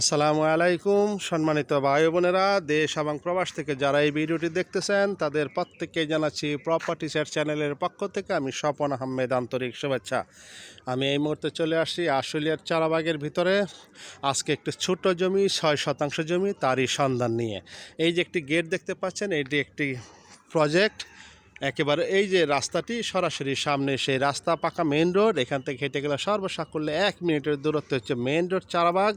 আসসালামু আলাইকুম, সম্মানিত ভাই বোনেরা। দেশ এবং প্রবাস থেকে যারা এই ভিডিওটি দেখতেছেন, তাদের প্রত্যেককে জানাচ্ছি প্রপার্টি সেট চ্যানেলের পক্ষ থেকে আমি স্বপন আহমেদ আন্তরিক শুভেচ্ছা। আমি এই মুহূর্তে চলে আসছি আশুলিয়ার চারাবাগের ভিতরে। আজকে একটি ছোট জমি, ছয় শতাংশ জমি, তারই সন্ধান নিয়ে। এই যে একটি গেট দেখতে পাচ্ছেন, এটি একটি প্রজেক্ট একেবারে এই যে রাস্তাটি সরাসরি সামনে সেই রাস্তা পাকা মেন রোড, এখান থেকে হেঁটে গেলে সর্বসাকুল্যে এক মিনিটের দূরত্ব হচ্ছে মেন রোড চারাবাগ,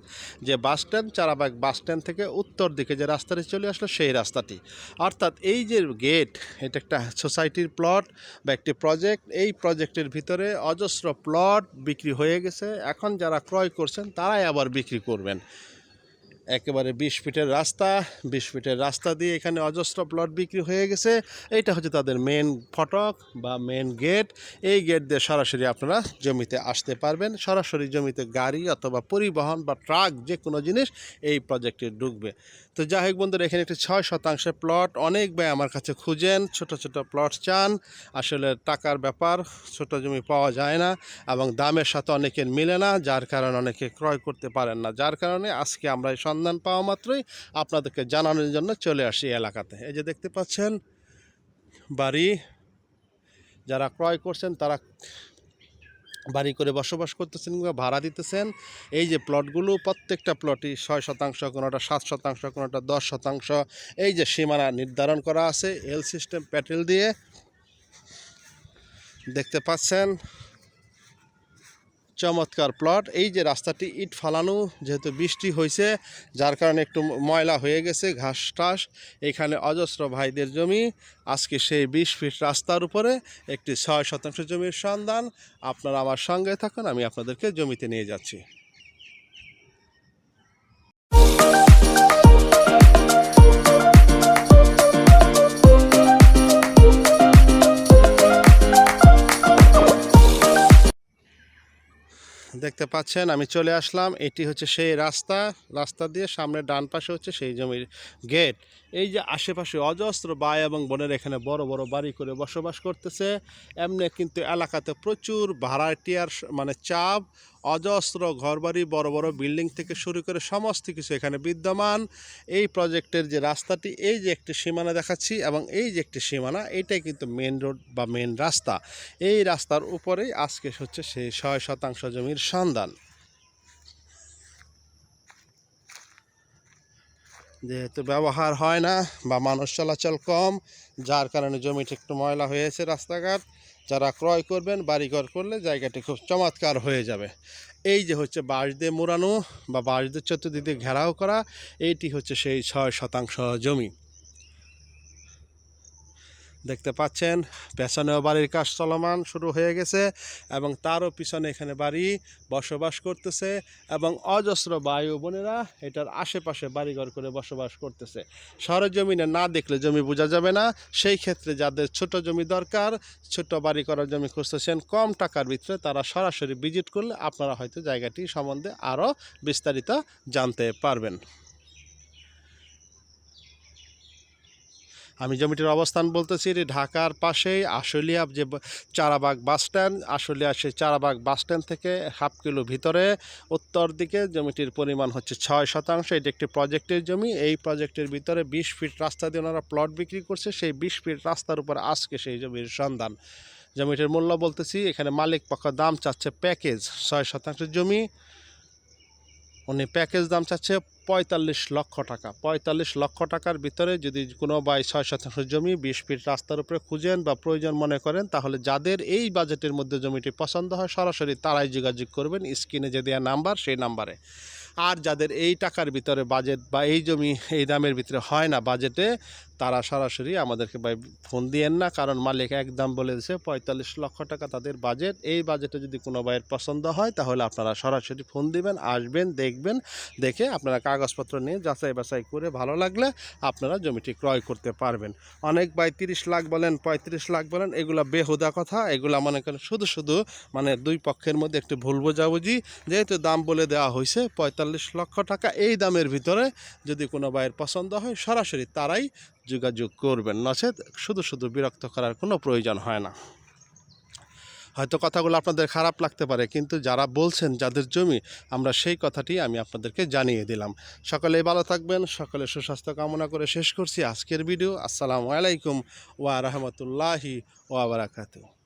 যে bus stand, Charabag bus stand থেকে উত্তর দিকে যে রাস্তাটি চলে আসলো সেই রাস্তাটি। অর্থাৎ এই যে গেট, এটা একটা সোসাইটির প্লট বা একটি প্রজেক্ট। এই প্রজেক্টের ভিতরে অজস্র প্লট বিক্রি হয়ে গেছে। এখন যারা ক্রয় করছেন, তারাই আবার বিক্রি করবেন। একেবারে বিশ ফিটের রাস্তা, বিশ ফিটের রাস্তা দিয়ে এখানে অজস্র প্লট বিক্রি হয়ে গেছে। এইটা হচ্ছে তাদের মেন ফটক বা মেন গেট এই গেট দিয়ে সরাসরি আপনারা জমিতে আসতে পারবেন। সরাসরি জমিতে গাড়ি অথবা পরিবহন বা ট্রাক যে কোনো জিনিস এই প্রজেক্টে ঢুকবে। তো যাই হোক বন্ধুরা, এখানে একটি ছয় শতাংশের প্লট অনেক ব্যয় আমার কাছে খুঁজেন, ছোট ছোট প্লট চান। আসলে টাকার ব্যাপার, ছোট জমি পাওয়া যায় না এবং দামের সাথে অনেকের মিলে না, যার কারণে অনেকে ক্রয় করতে পারেন না। যার কারণে আজকে আমরা এই সন্ধান পাওয়া মাত্রই আপনাদেরকে জানানোর জন্য চলে আসি এলাকাতে। এই যে দেখতে পাচ্ছেন, বাড়ি, যারা ক্রয় করছেন তারা বাড়ি করে বসবাস করতেছেন কিংবা ভাড়া দিতেছেন। এই যে প্লটগুলো প্রত্যেকটা প্লটই ছয় শতাংশ, কোনোটা সাত শতাংশ, কোনোটা দশ শতাংশ। এই যে সীমানা নির্ধারণ করা আছে এল সিস্টেম প্যাটেল দিয়ে। দেখতে পাচ্ছেন চমৎকার প্লট। এই যে রাস্তাটি ইট ফালানো, যেহেতু বৃষ্টি হয়েছে যার কারণে একটু ময়লা হয়ে গেছে, ঘাস টাস। এখানে অজস্র ভাইদের জমি। আজকে সেই বিশ ফিট রাস্তার উপরে একটি ছয় শতাংশ জমির সন্ধান। আপনারা আমার সঙ্গে থাকুন, আমি আপনাদেরকে জমিতে নিয়ে যাচ্ছি। দেখতে পাচ্ছেন, আমি চলে আসলাম। এটি হচ্ছে সেই রাস্তা রাস্তা দিয়ে সামনে ডান পাশে হচ্ছে সেই জমির গেট এই যে আশেপাশে অজস্র বাই এবং বোনের এখানে বড় বড় বাড়ি করে বসবাস করতেছে, এমনি কিন্তু এলাকাতে প্রচুর ভাড়াটিয়ার মানে চাপ, অজস্র ঘরবাড়ি, বড় বড় বিল্ডিং থেকে শুরু করে সমস্ত কিছু এখানে বিদ্যমান। এই প্রজেক্টের যে রাস্তাটি, এই যে একটি সীমানা দেখাচ্ছি এবং এই যে একটি সীমানা, এটাই কিন্তু মেন রোড বা মেন রাস্তা। এই রাস্তার উপরেই আজকে হচ্ছে সেই ছয় শতাংশ জমির সন্ধান। যেহেতু ব্যবহার হয় না বা মানুষ চলাচল কম, যার কারণে জমিটি একটু ময়লা হয়েছে রাস্তাঘাট, যারা ক্রয় করবেন, বাড়িঘর করলে জায়গাটি খুব চমৎকার হয়ে যাবে। এই যে হচ্ছে বাঁশ দিয়ে মোড়ানো বা বাঁশ দিয়ে চতুর্দিক ঘেরাও করা, এইটি হচ্ছে সেই ছয় শতাংশ জমি। দেখতে পাচ্ছেন, পেছনেও বাড়ির কাজ চলমান শুরু হয়ে গেছে এবং তারও পিছনে এখানে বাড়ি বসবাস করতেছে এবং অজস্র বায়ু বোনেরা এটার আশেপাশে বাড়িঘর করে বসবাস করতেছে। সরজমিনে না দেখলে জমি বোঝা যাবে না, সেই ক্ষেত্রে যাদের ছোট জমি দরকার, ছোট বাড়ি করার জমি খুঁজতেছেন, কম টাকার ভিতরে তারা সরাসরি ভিজিট করলে আপনারা হয়তো জায়গাটি সম্বন্ধে আরও বিস্তারিত জানতে পারবেন। আমি জমিটির অবস্থান বলতেছি এটি ঢাকার পাশেই আশুলিয়া যে চারাবাগ বাস স্ট্যান্ড, আশুলিয়া সেই চারাবাগ বাস স্ট্যান্ড থেকে হাফ কিলো ভিতরে, উত্তর দিকে জমিটির পরিমাণ হচ্ছে ছয় শতাংশ। এটি একটি প্রজেক্টের জমি। এই প্রজেক্টের ভিতরে বিশ ফিট রাস্তা দিয়ে ওনারা প্লট বিক্রি করছে। সেই বিশ ফিট রাস্তার উপর আজকে সেই জমির সন্ধান। জমিটির মূল্য বলতেছি, এখানে মালিক পক্ষ দাম চাচ্ছে প্যাকেজ ছয় শতাংশ জমি। উনি প্যাকেজ দাম চাচ্ছে পঁয়তাল্লিশ লক্ষ টাকা। পঁয়তাল্লিশ লক্ষ টাকার ভিতরে যদি কোনো বাই ছয় শতাংশ জমি বিশ ফিট রাস্তার উপরে খুঁজেন বা প্রয়োজন মনে করেন, তাহলে যাদের এই বাজেটের মধ্যে জমিটি পছন্দ হয়, সরাসরি তারাই যোগাযোগ করবেন স্ক্রিনে যে দেওয়া নাম্বার, সেই নাম্বারে। আর যাদের এই টাকার ভিতরে বাজেট বা এই জমি এই দামের ভিতরে হয় না বাজেটে তারা সরাসরি আমাদেরকে ভাই ফোন দিয়েন না, কারণ মালিক একদম বলে দিয়েছে পঁয়তাল্লিশ লক্ষ টাকা তাদের বাজেট এই বাজেটে যদি কোনো ভাইয়ের পছন্দ হয়, তাহলে আপনারা সরাসরি ফোন দিবেন, আসবেন, দেখবেন, দেখে আপনারা কাগজপত্র নিয়ে যাচাই বাছাই করে ভালো লাগলে আপনারা জমিটি ক্রয় করতে পারবেন। অনেক ভাই তিরিশ লাখ বলেন, পঁয়ত্রিশ লাখ বলেন, এগুলা বেহুদা কথা। এগুলা মনে করেন শুধু শুধু মানে দুই পক্ষের মধ্যে একটু ভুল বোঝাবুঝি। যেহেতু দাম বলে দেওয়া হয়েছে পঁয়তাল্লিশ লক্ষ টাকা, এই দামের ভিতরে যদি কোনো ভাইয়ের পছন্দ হয়, সরাসরি তারাই যোগাযোগ করবেন নচেত শুধু শুধু বিরক্ত করার কোনো প্রয়োজন হয় না। হয়তো কথাগুলো আপনাদের খারাপ লাগতে পারে, কিন্তু যারা বলছেন যাদের জমি, আমরা সেই কথাটি আমি আপনাদেরকে জানিয়ে দিলাম। সকলেই ভালো থাকবেন, সকলে সুস্বাস্থ্য কামনা করে শেষ করছি আজকের ভিডিও। আসসালামু আলাইকুম ওয়া রহমতুল্লাহি ওয়া বারাকাতুহু।